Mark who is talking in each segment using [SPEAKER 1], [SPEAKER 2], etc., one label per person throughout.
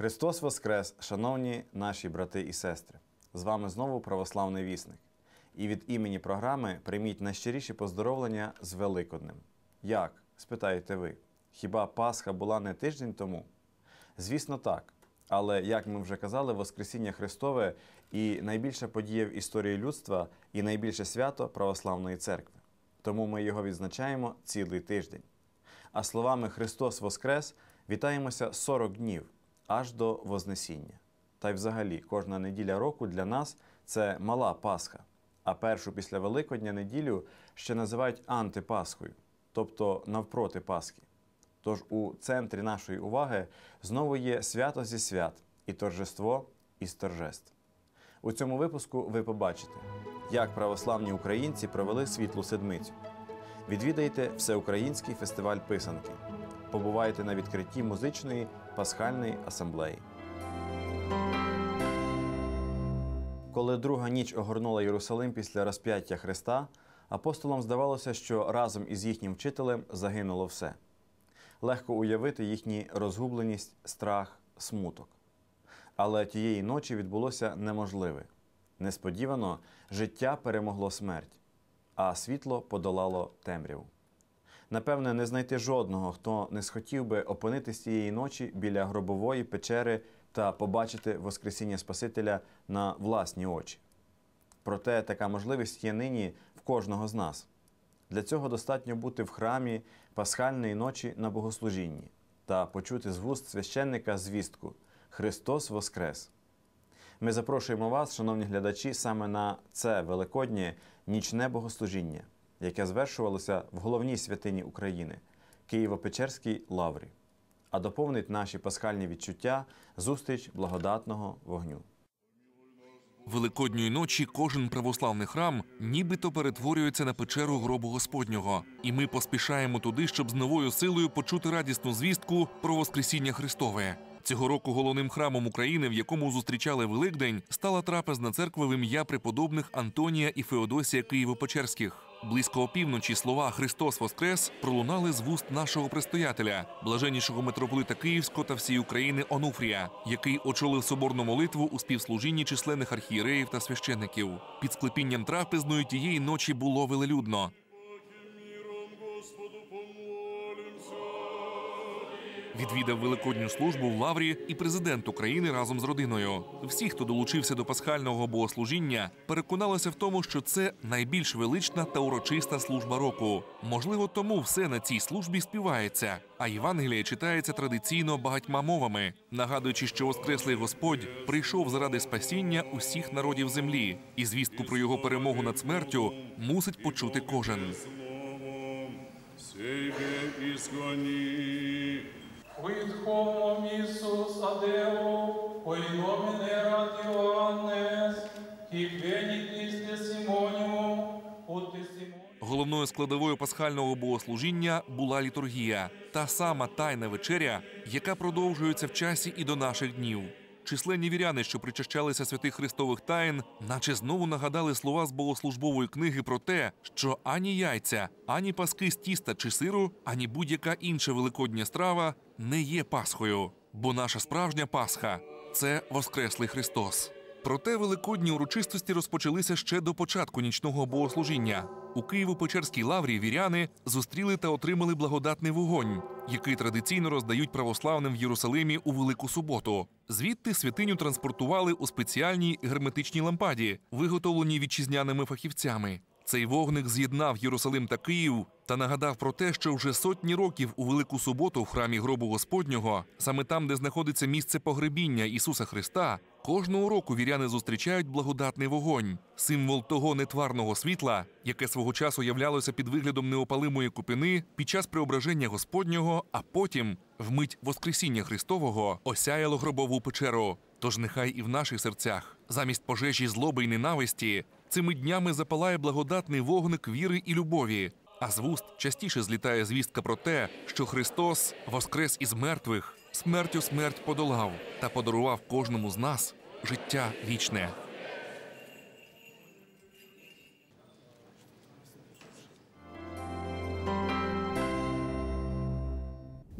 [SPEAKER 1] Христос Воскрес, шановні наші брати і сестри! З вами знову православний вісник. І від імені програми прийміть найщиріші поздоровлення з Великоднем. Як? спитаєте ви. Хіба Пасха була не тиждень тому? Звісно, так. Але, як ми вже казали, Воскресіння Христове і найбільша подія в історії людства, і найбільше свято Православної церкви. Тому ми його відзначаємо цілий тиждень. А словами Христос Воскрес вітаємося 40 днів аж до Вознесіння. Та й взагалі кожна неділя року для нас це мала Пасха, а першу після Великодня неділю ще називають антипасхою, тобто навпроти Пасхи. Тож у центрі нашої уваги знову є свято зі свят і торжество із торжеств. У цьому випуску ви побачите, як православні українці провели світлу седмицю. Відвідаєте всеукраїнський фестиваль писанки. Побуваєте на відкритті музичної пасхальної асамблеї. Коли друга ніч огорнула Єрусалим після розп'яття Христа, апостолам здавалося, що разом із їхнім вчителем загинуло все. Легко уявити їхню розгубленість, страх, смуток. Але тієї ночі відбулося неможливе. Несподівано життя перемогло смерть, а світло подолало темряву. Напевне, не знайти жодного, хто не схотів би опинитись цієї ночі біля гробової печери та побачити Воскресіння Спасителя на власні очі. Проте така можливість є нині в кожного з нас. Для цього достатньо бути в храмі пасхальної ночі на богослужінні та почути з вуст священника звістку Христос Воскрес! Ми запрошуємо вас, шановні глядачі, саме на це великоднє нічне богослужіння, яке звершувалося в головній святині України Києво-Печерській лаврі, а доповнить наші пасхальні відчуття зустріч благодатного вогню.
[SPEAKER 2] Великодньої ночі кожен православний храм нібито перетворюється на печеру гробу Господнього, і ми поспішаємо туди, щоб з новою силою почути радісну звістку про Воскресіння Христове. Цього року головним храмом України, в якому зустрічали Великдень, стала трапезна церква в ім'я преподобних Антонія і Феодосія Києво-Печерських. Близько опівночі слова Христос Воскрес пролунали з вуст нашого предстоятеля, блаженнішого митрополита Київського та всієї України Онуфрія, який очолив соборну молитву у співслужінні численних архієреїв та священників. Під склепінням трапезної тієї ночі було велелюдно. Відвідав великодню службу в Лаврі і президент України разом з родиною. Всі, хто долучився до пасхального богослужіння, переконалися в тому, що це найбільш велична та урочиста служба року. Можливо, тому все на цій службі співається, а Євангеліє читається традиційно багатьма мовами, нагадуючи, що Воскреслий Господь прийшов заради спасіння усіх народів землі, і звістку про його перемогу над смертю мусить почути кожен.
[SPEAKER 3] Изгони.
[SPEAKER 4] Quid homum Iisus ad Deo, oi nomine erat Ioannes, hic venit testimonium, ut testimonium
[SPEAKER 2] Головною складовою пасхального богослужіння була літургія, та сама тайна вечеря, яка продовжується в часі і до наших днів. Численні віряни, що причащалися святих Христових таїн, наче знову нагадали слова з богослужбової книги про те, що ані яйця, ані паски з тіста чи сиру, ані будь-яка інша великодня страва не є Пасхою, бо наша справжня Пасха це Воскреслий Христос. Проте великодні урочистості розпочалися ще до початку нічного богослужіння. У Києво-Печерській лаврі віряни зустріли та отримали благодатний вогонь, який традиційно роздають православним в Єрусалимі у Велику суботу. Звідти святиню транспортували у спеціальній герметичній лампаді, виготовленій вітчизняними фахівцями. Цей вогник з'єднав Єрусалим та Київ та нагадав про те, що вже сотні років у Велику суботу в храмі гробу Господнього, саме там, де знаходиться місце погребіння Ісуса Христа, кожного року віряни зустрічають благодатний вогонь, символ того нетварного світла, яке свого часу являлося під виглядом неопалимої купини під час преображення Господнього, а потім, вмить Воскресіння Христового, осяяло гробову печеру. Тож нехай і в наших серцях, замість пожежі злоби й ненависті, цими днями запалає благодатний вогник віри і любові. А з вуст частіше злітає звістка про те, що Христос воскрес із мертвих, смертю смерть подолав та подарував кожному з нас життя вічне.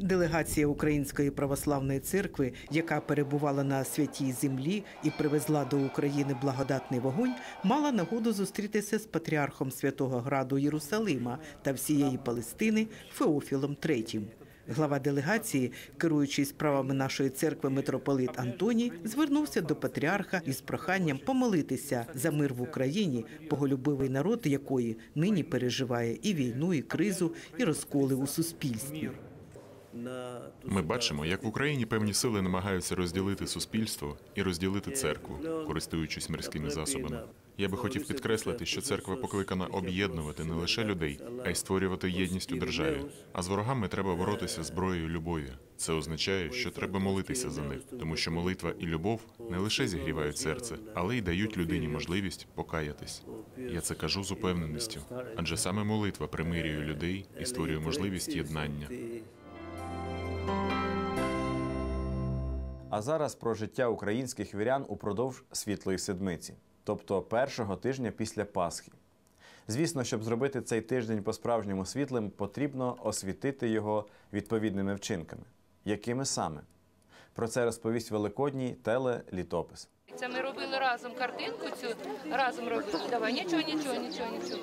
[SPEAKER 5] Делегація Української православної церкви, яка перебувала на святій землі і привезла до України благодатний вогонь, мала нагоду зустрітися з патріархом Святого Граду Єрусалима та всієї Палестини Феофілом III. Глава делегації, керуючий справами нашої церкви митрополит Антоній, звернувся до патріарха із проханням помолитися за мир в Україні, боголюбивий народ якої нині переживає і війну, і кризу, і розколи у суспільстві.
[SPEAKER 6] Ми бачимо, як в Україні певні сили намагаються розділити суспільство і розділити церкву, користуючись мирськими засобами. Я би хотів підкреслити, що церква покликана об'єднувати не лише людей, а й створювати єдність у державі. А з ворогами треба боротися зброєю любові. Це означає, що треба молитися за них, тому що молитва і любов не лише зігрівають серце, але й дають людині можливість покаятись. Я це кажу з упевненістю, адже саме молитва примирює людей і створює можливість єднання.
[SPEAKER 1] А зараз про життя українських вірян упродовж світлої седмиці, тобто першого тижня після Пасхи. Звісно, щоб зробити цей тиждень по-справжньому світлим, потрібно освітити його відповідними вчинками. Якими саме? Про це розповість великодній телелітопис.
[SPEAKER 7] Це ми робили разом картинку цю, разом робили. Давай, нічого, нічого, нічого, нічого.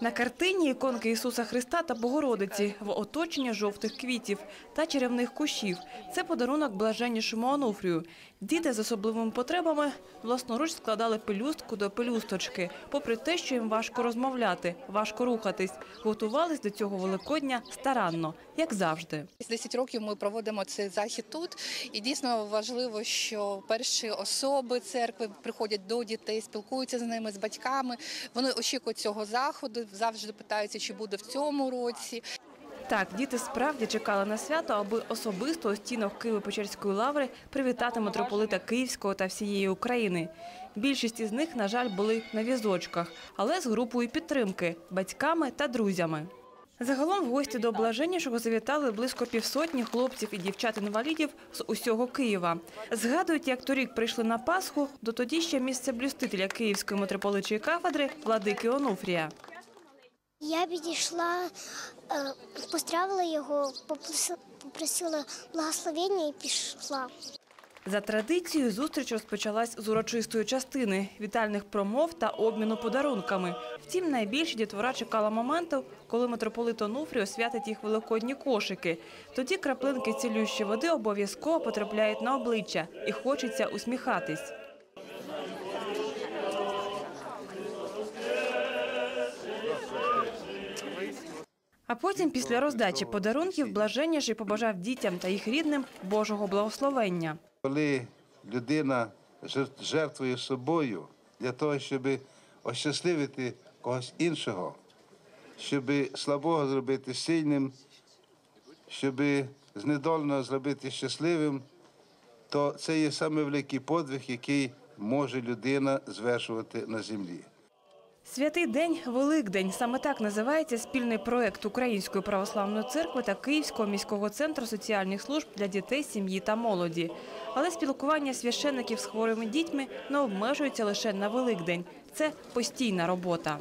[SPEAKER 8] На картині іконки Ісуса Христа та Богородиці в оточенні жовтих квітів та чарівних кущів. Це подарунок блаженнішому Онуфрію. Діти з особливими потребами власноруч складали пелюстку до пелюсточки. Попри те, що їм важко розмовляти, важко рухатись, готувались до цього Великодня старанно, як завжди.
[SPEAKER 9] З 10 років ми проводимо цей захід тут, і дійсно важливо, що перші особи церкви приходять до дітей, спілкуються з ними, з батьками. Вони очікують цього заходу, завжди питаються, чи буде в цьому році.
[SPEAKER 8] Так, діти справді чекали на свято, аби особисто у стінах Києво-Печерської лаври привітати митрополита Київського та всієї України. Більшість із них, на жаль, були на візочках, але з групою підтримки батьками та друзями. Загалом в гості до Блаженнішого завітали близько півсотні хлопців і дівчат-інвалідів з усього Києва. Згадують, як торік прийшли на Пасху до тоді ще місцеблюстителя Київської митрополичої кафедри владики Онуфрія.
[SPEAKER 10] Я підійшла, е, поздравила його, попросила благословення і пішла.
[SPEAKER 8] За традицією зустріч розпочалась з урочистої частини вітальних промов та обміну подарунками. Втім, найбільше дітвора чекала моменту, коли митрополит Онуфрій освятить їх великодні кошики. Тоді краплинки цілющої води обов'язково потрапляють на обличчя і хочеться усміхатись. А потім, після роздачі подарунків, блаженніший побажав дітям та їх рідним Божого благословення.
[SPEAKER 11] Коли людина жертв- жертвує собою для того, щоб ощасливити когось іншого, щоб слабого зробити сильним, щоб знедоленого зробити щасливим, то це є саме великий подвиг, який може людина звершувати на землі.
[SPEAKER 8] Святий день Великдень саме так називається спільний проект Української православної церкви та Київського міського центру соціальних служб для дітей, сім'ї та молоді. Але спілкування священників з хворими дітьми не обмежується лише на Великдень. Це постійна робота.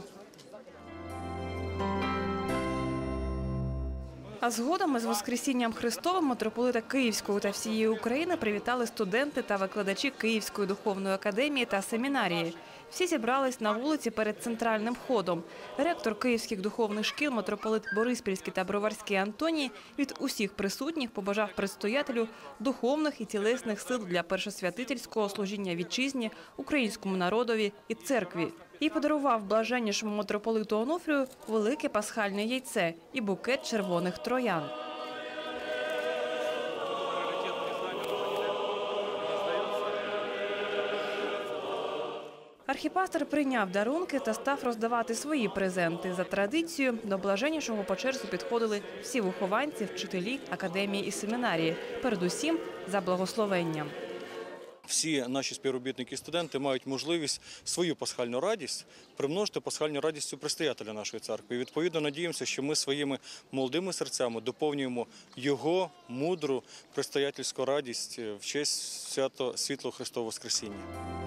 [SPEAKER 8] А згодом із Воскресінням Христовим митрополита Київського та всієї України привітали студенти та викладачі Київської духовної академії та семінарії. Всі зібрались на вулиці перед центральним входом. Ректор київських духовних шкіл, митрополит Бориспільський та Броварський Антоній від усіх присутніх побажав предстоятелю духовних і тілесних сил для першосвятительського служіння вітчизні, українському народові і церкві. І подарував блаженнішому митрополиту Онуфрію велике пасхальне яйце і букет червоних троян. Архіпастер прийняв дарунки та став роздавати свої презенти. За традицією до блаженнішого по черзі підходили всі вихованці, вчителі, академії і семінарії. Передусім за благословенням.
[SPEAKER 12] всі наші співробітники і студенти мають можливість свою пасхальну радість примножити пасхальну радістю предстоятеля нашої церкви. І відповідно надіємося, що ми своїми молодими серцями доповнюємо його мудру предстоятельську радість в честь свято світло Христового Воскресіння.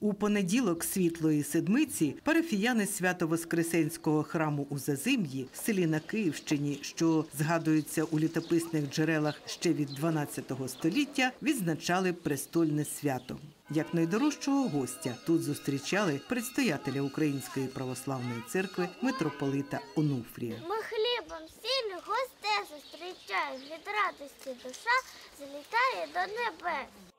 [SPEAKER 5] У понеділок світлої седмиці парафіяни Свято-Воскресенського храму у Зазим'ї, селі на Київщині, що згадується у літописних джерелах ще від 12 століття, відзначали престольне свято. Як найдорожчого гостя тут зустрічали предстоятеля Української православної церкви митрополита Онуфрія.
[SPEAKER 10] Ми хлібом сіллю гостей зустрічаємо, від радості душа злітає до небес.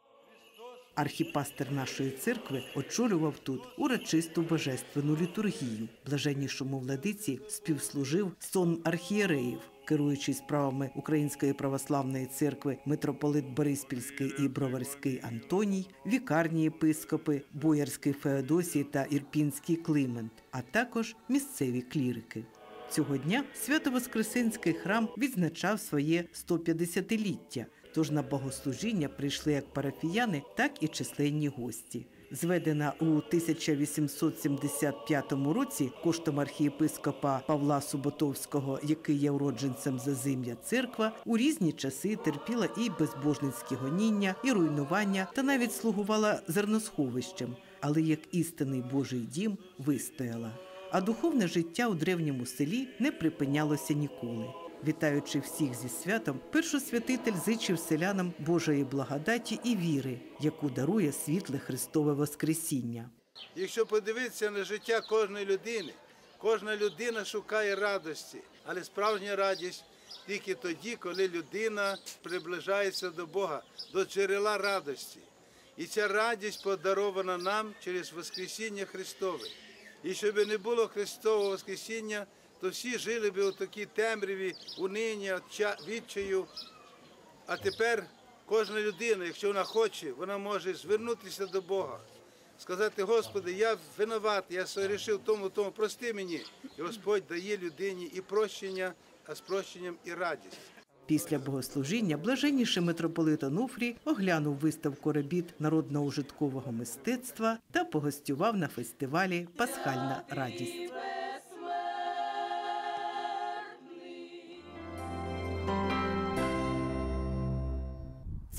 [SPEAKER 5] Архіпастер нашої церкви очолював тут урочисту божественну літургію. Блаженнішому владиці співслужив сон архієреїв. Керуючий справами Української православної церкви митрополит Бориспільський і Броварський Антоній, вікарні єпископи Боярський Феодосій та Ірпінський Климент, а також місцеві клірики. Цього дня Свято-Воскресенський храм відзначав своє 150-ліття, тож на богослужіння прийшли як парафіяни, так і численні гості. Зведена у 1875 році коштом архієпископа Павла Суботовського, який є уродженцем Зазим'я церква, у різні часи терпіла і безбожницькі гоніння, і руйнування, та навіть слугувала зерносховищем, але як істинний Божий дім вистояла. А духовне життя у древньому селі не припинялося ніколи. Вітаючи всіх зі святом, першосвятитель зичив селянам Божої благодаті і віри, яку дарує світле Христове Воскресіння.
[SPEAKER 11] Якщо подивитися на життя кожної людини, кожна людина шукає радості, але справжня радість тільки тоді, коли людина приближається до Бога, до джерела радості. І ця радість подарована нам через Воскресіння Христове. І щоб не було Христового Воскресіння, то всі жили би у такій темряві, униння, ча- відчаю. А тепер кожна людина, якщо вона хоче, вона може звернутися до Бога, сказати, Господи, я винуват, я согрішив тому, тому, прости мені. І Господь дає людині і прощення, а з прощенням і радість.
[SPEAKER 5] Після богослужіння блаженніший митрополит Онуфрій оглянув виставку робіт народно-ужиткового мистецтва та погостював на фестивалі Пасхальна радість.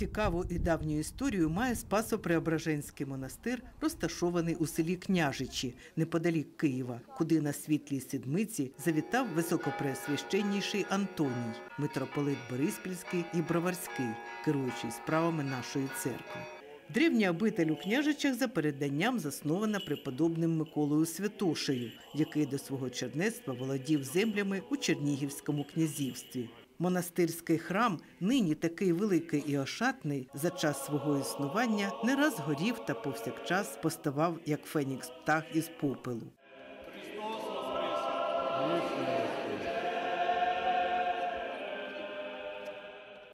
[SPEAKER 5] Цікаву і давню історію має Спасо-Преображенський монастир, розташований у селі Княжичі, неподалік Києва, куди на світлій седмиці завітав високопреосвященніший Антоній, митрополит Бориспільський і Броварський, керуючий справами нашої церкви. Древня обитель у княжичах за переданням заснована преподобним Миколою Святошею, який до свого чернецтва володів землями у Чернігівському князівстві. Монастирський храм, нині такий великий і ошатний, за час свого існування не раз горів та повсякчас поставав, як фенікс птах із попелу.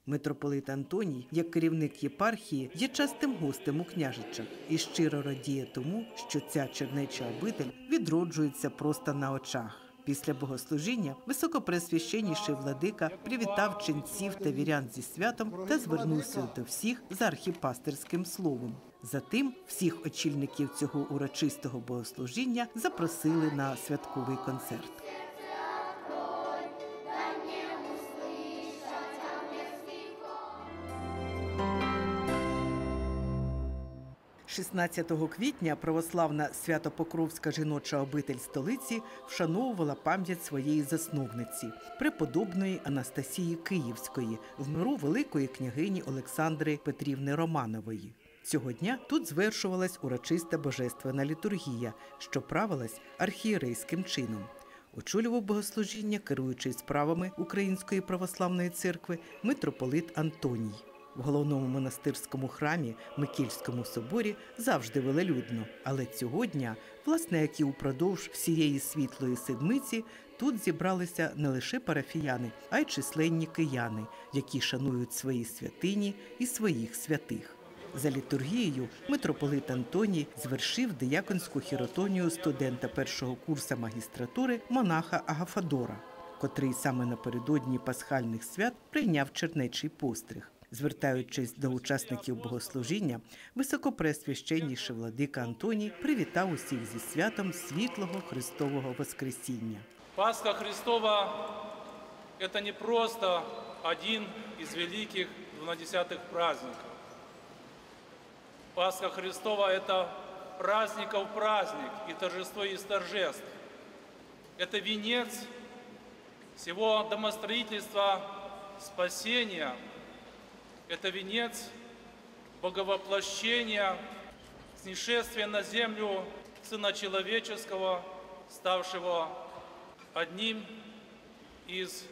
[SPEAKER 5] Митрополит Антоній, як керівник єпархії, є частим гостем у княжичах і щиро радіє тому, що ця чернеча обитель відроджується просто на очах. Після богослужіння високопресвященніший владика привітав ченців та вірян зі святом та звернувся до всіх за архіпастерським словом. Затим всіх очільників цього урочистого богослужіння запросили на святковий концерт. 16 квітня православна Свято-Покровська жіноча обитель столиці вшановувала пам'ять своєї засновниці, преподобної Анастасії Київської, в миру великої княгині Олександри Петрівни Романової. Цього дня тут звершувалась урочиста божественна літургія, що правилась архієрейським чином. Очолював богослужіння, керуючий справами Української православної церкви, митрополит Антоній. В головному монастирському храмі Микільському соборі завжди велелюдно, але цього дня, власне, як і упродовж всієї світлої седмиці, тут зібралися не лише парафіяни, а й численні кияни, які шанують свої святині і своїх святих. За літургією митрополит Антоній звершив дияконську хіротонію студента першого курсу магістратури монаха Агафадора, котрий саме напередодні пасхальних свят прийняв чернечий постриг. Звертаючись до учасників богослужіння, високопресвященніший владика Антоній привітав усіх зі святом світлого Христового Воскресіння.
[SPEAKER 4] Пасха Христова – это не просто один из великих двунадесятых праздников. Пасха Христова – это праздников праздник и торжество из торжеств. Это венец всего домостроительства спасения. Это венец боговоплощения, снишествия на землю Сына Человеческого, ставшего одним из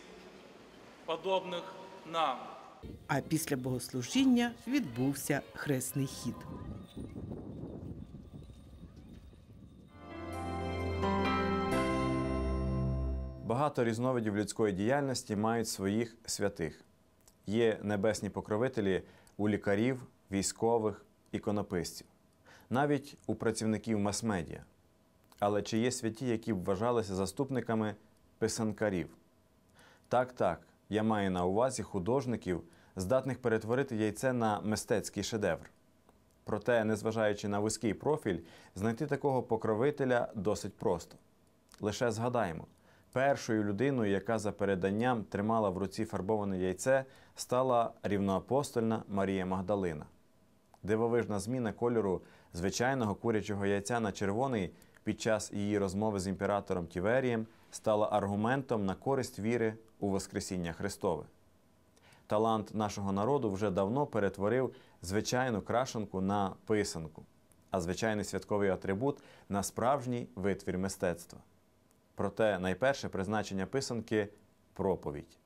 [SPEAKER 4] подобных нам.
[SPEAKER 5] А після богослужіння відбувся хресний хід.
[SPEAKER 1] Багато різновидів людської діяльності мають своїх святих. Є небесні покровителі у лікарів, військових, іконописців, навіть у працівників мас-медіа. Але чи є святі, які б вважалися заступниками писанкарів? Так, так, я маю на увазі художників, здатних перетворити яйце на мистецький шедевр. Проте, незважаючи на вузький профіль, знайти такого покровителя досить просто. Лише згадаємо, першою людиною, яка за переданням тримала в руці фарбоване яйце, стала рівноапостольна Марія Магдалина. Дивовижна зміна кольору звичайного курячого яйця на червоний під час її розмови з імператором Тіверієм стала аргументом на користь віри у Воскресіння Христове. Талант нашого народу вже давно перетворив звичайну крашенку на писанку, а звичайний святковий атрибут на справжній витвір мистецтва. Проте найперше призначення писанки проповідь.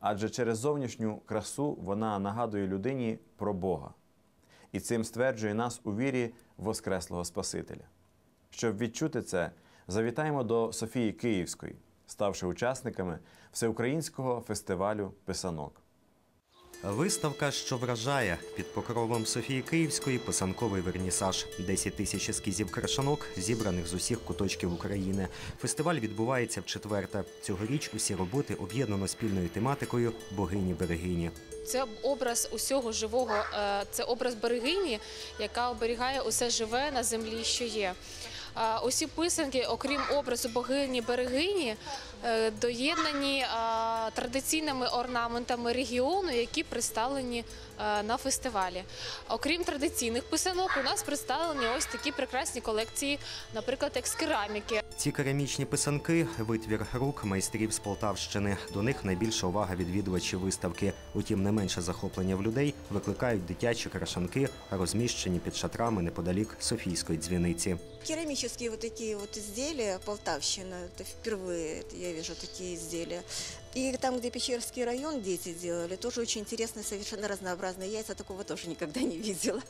[SPEAKER 1] Адже через зовнішню красу вона нагадує людині про Бога і цим стверджує нас у вірі Воскреслого Спасителя. Щоб відчути це, завітаємо до Софії Київської, ставши учасниками всеукраїнського фестивалю писанок.
[SPEAKER 13] Виставка, що вражає під покровом Софії Київської писанковий вернісаж. 10 тисяч ескізів крашанок, зібраних з усіх куточків України. Фестиваль відбувається в четверте. Цьогоріч усі роботи об'єднано спільною тематикою богині берегині.
[SPEAKER 14] Це образ усього живого, е, це образ берегині, яка оберігає усе живе на землі, що є. Усі писанки, окрім образу богині берегині, е, доєднані а, традиційними орнаментами регіону, які представлені е, на фестивалі. Окрім традиційних писанок, у нас представлені ось такі прекрасні колекції, наприклад, як з кераміки.
[SPEAKER 13] Ці керамічні писанки витвір рук майстрів з Полтавщини. До них найбільша увага відвідувачів виставки. Утім, не менше захоплення в людей викликають дитячі крашанки, розміщені під шатрами неподалік Софійської дзвіниці.
[SPEAKER 15] Керамические вот такие вот изделия Полтавщина, это впервые это я вижу такие изделия. И там, где Печерский район дети делали, тоже очень интересные, совершенно разнообразные яйца, такого тоже никогда не видела.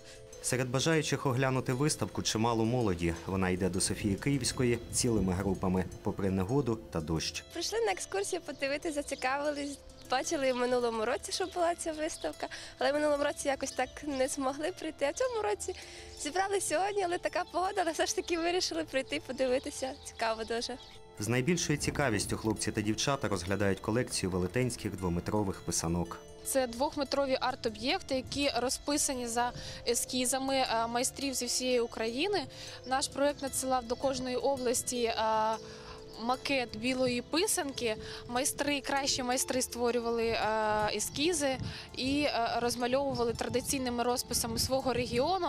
[SPEAKER 13] Серед бажаючих оглянути виставку чимало молоді. Вона йде до Софії Київської цілими групами, попри негоду та дощ.
[SPEAKER 16] Прийшли на екскурсію подивитися, зацікавились. Бачили в минулому році, що була ця виставка, але в минулому році якось так не змогли прийти. А в цьому році зібрали сьогодні, але така погода, але все ж таки вирішили прийти, подивитися. Цікаво дуже.
[SPEAKER 13] З найбільшою цікавістю хлопці та дівчата розглядають колекцію велетенських двометрових писанок.
[SPEAKER 14] Це двохметрові арт-об'єкти, які розписані за ескізами е, майстрів зі всієї України. Наш проект надсилав до кожної області. е, Макет білої писанки, майстри, кращі майстри створювали е, ескізи і розмальовували традиційними розписами свого регіону.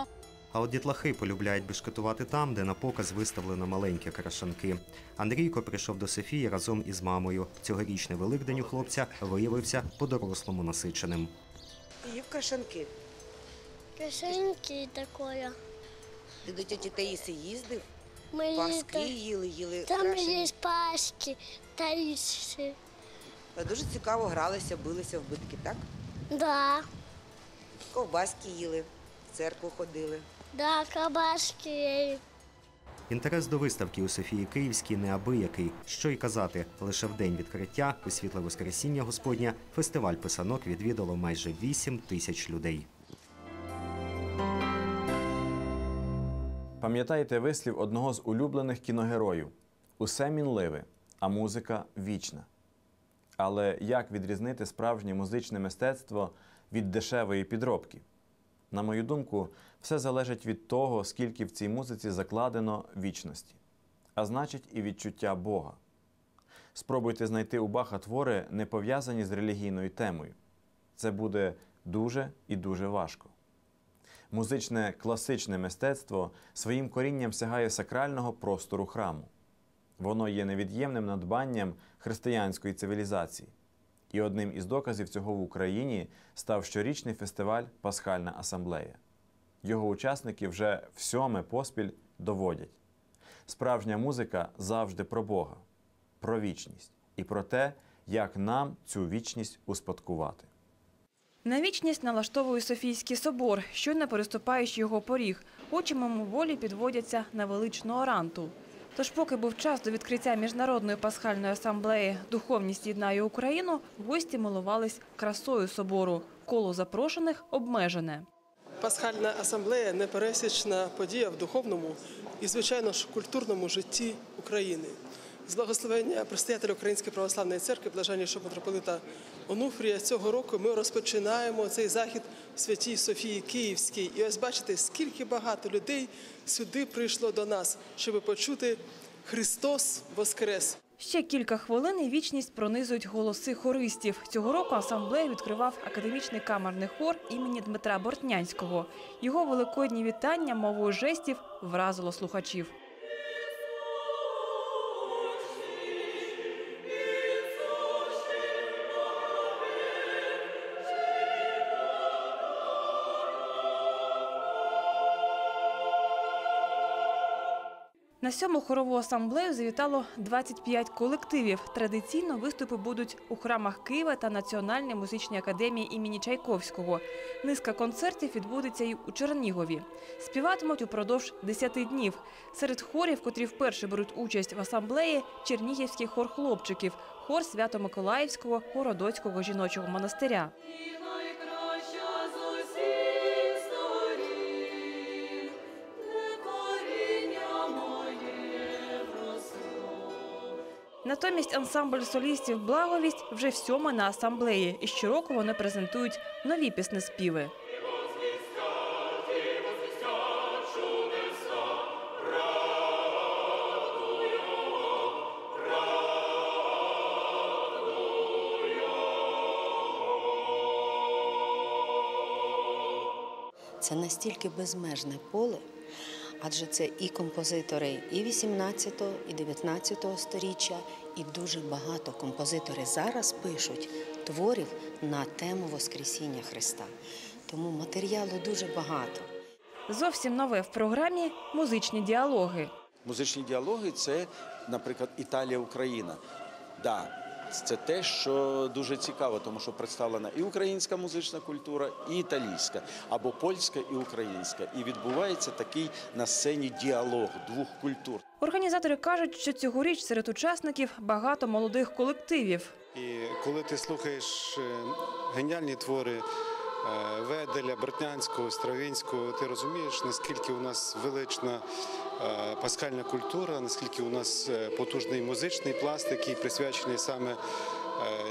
[SPEAKER 13] А от дітлахи полюбляють бешкетувати там, де на показ виставлено маленькі крашанки. Андрійко прийшов до Софії разом із мамою. Цьогорічний великдень у хлопця виявився по-дорослому насиченим.
[SPEAKER 17] І в крашанки.
[SPEAKER 10] Кишеньки такое.
[SPEAKER 17] Ти до тіті Таїси їздив?
[SPEAKER 10] Ми
[SPEAKER 17] Паски їли, їли
[SPEAKER 10] Там
[SPEAKER 17] крашені.
[SPEAKER 10] є пашки та річки.
[SPEAKER 17] Дуже цікаво гралися, билися в битки, так?
[SPEAKER 10] Да,
[SPEAKER 17] Ковбаски їли, в церкву ходили.
[SPEAKER 10] Да, кабашки.
[SPEAKER 13] Інтерес до виставки у Софії Київській неабиякий. Що й казати, лише в день відкриття, у світле Воскресіння Господня, фестиваль писанок відвідало майже 8 тисяч людей.
[SPEAKER 1] Пам'ятаєте вислів одного з улюблених кіногероїв: усе мінливе, а музика вічна. Але як відрізнити справжнє музичне мистецтво від дешевої підробки? На мою думку, все залежить від того, скільки в цій музиці закладено вічності, а значить, і відчуття Бога. Спробуйте знайти у Баха твори, не пов'язані з релігійною темою. Це буде дуже і дуже важко. Музичне класичне мистецтво своїм корінням сягає сакрального простору храму. Воно є невід'ємним надбанням християнської цивілізації. І одним із доказів цього в Україні став щорічний фестиваль Пасхальна асамблея. Його учасники вже в поспіль доводять. Справжня музика завжди про Бога, про вічність і про те, як нам цю вічність успадкувати.
[SPEAKER 8] На вічність налаштовує Софійський собор, щойно переступаючи його поріг. Очі мимоволі підводяться на величну оранту. Тож, поки був час до відкриття міжнародної пасхальної асамблеї Духовність єднає Україну, гості милувались красою собору. Коло запрошених обмежене.
[SPEAKER 18] Пасхальна асамблея непересічна подія в духовному і, звичайно ж, культурному житті України. З благословення предстоятеля Української православної церкви, блаженнішого митрополита Онуфрія, цього року ми розпочинаємо цей захід в Святій Софії Київській. І ось бачите, скільки багато людей сюди прийшло до нас, щоб почути Христос Воскрес.
[SPEAKER 8] Ще кілька хвилин і вічність пронизують голоси хористів. Цього року асамблею відкривав академічний камерний хор імені Дмитра Бортнянського. Його великодні вітання мовою жестів вразило слухачів. На сьому хорову асамблею завітало 25 колективів. Традиційно виступи будуть у храмах Києва та Національній музичній академії імені Чайковського. Низка концертів відбудеться і у Чернігові. Співатимуть упродовж 10 днів. Серед хорів, котрі вперше беруть участь в асамблеї, Чернігівський хор хлопчиків, хор Свято-Миколаївського Городоцького жіночого монастиря. Натомість ансамбль солістів Благовість вже всьоме на асамблеї, і щороку вони презентують нові піснеспіви.
[SPEAKER 19] Це настільки безмежне поле, адже це і композитори і 18, і 19 сторіччя, і дуже багато композитори зараз пишуть творів на тему Воскресіння Христа. Тому матеріалу дуже багато.
[SPEAKER 8] Зовсім нове в програмі музичні діалоги.
[SPEAKER 20] Музичні діалоги це, наприклад, Італія-Україна. Да, це те, що дуже цікаво, тому що представлена і українська музична культура, і італійська, або польська і українська. І відбувається такий на сцені діалог двох культур.
[SPEAKER 8] Організатори кажуть, що цьогоріч серед учасників багато молодих колективів.
[SPEAKER 21] І коли ти слухаєш е, геніальні твори Веделя, Бортнянського, Стравінського, ти розумієш, наскільки у нас велична е, пасхальна культура, наскільки у нас е, потужний музичний пласт, який присвячений саме е,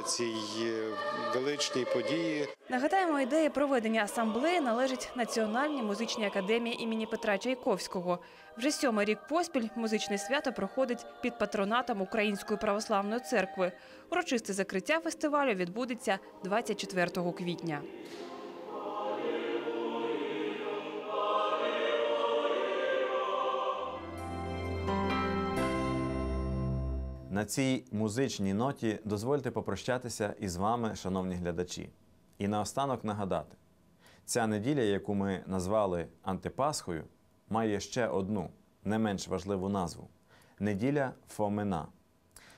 [SPEAKER 21] цій е, величній події.
[SPEAKER 8] Нагадаємо, ідея проведення асамблеї належить Національній музичній академії імені Петра Чайковського. Вже сьомий рік поспіль музичне свято проходить під патронатом Української православної церкви. Урочисте закриття фестивалю відбудеться 24 квітня.
[SPEAKER 1] На цій музичній ноті дозвольте попрощатися із вами, шановні глядачі, і наостанок нагадати: ця неділя, яку ми назвали Антипасхою, має ще одну не менш важливу назву неділя Фомина.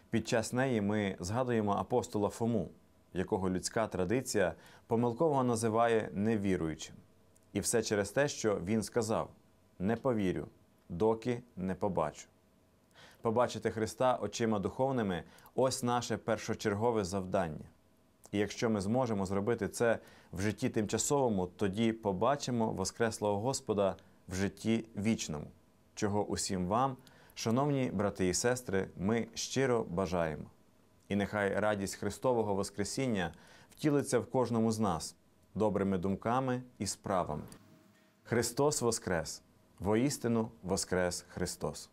[SPEAKER 1] Під час неї ми згадуємо апостола Фому, якого людська традиція помилково називає невіруючим. І все через те, що він сказав: не повірю, доки не побачу. Побачити Христа очима духовними ось наше першочергове завдання. І якщо ми зможемо зробити це в житті тимчасовому, тоді побачимо Воскреслого Господа в житті вічному, чого усім вам, шановні брати і сестри, ми щиро бажаємо. І нехай радість Христового Воскресіння втілиться в кожному з нас добрими думками і справами. Христос Воскрес! Воістину Воскрес Христос!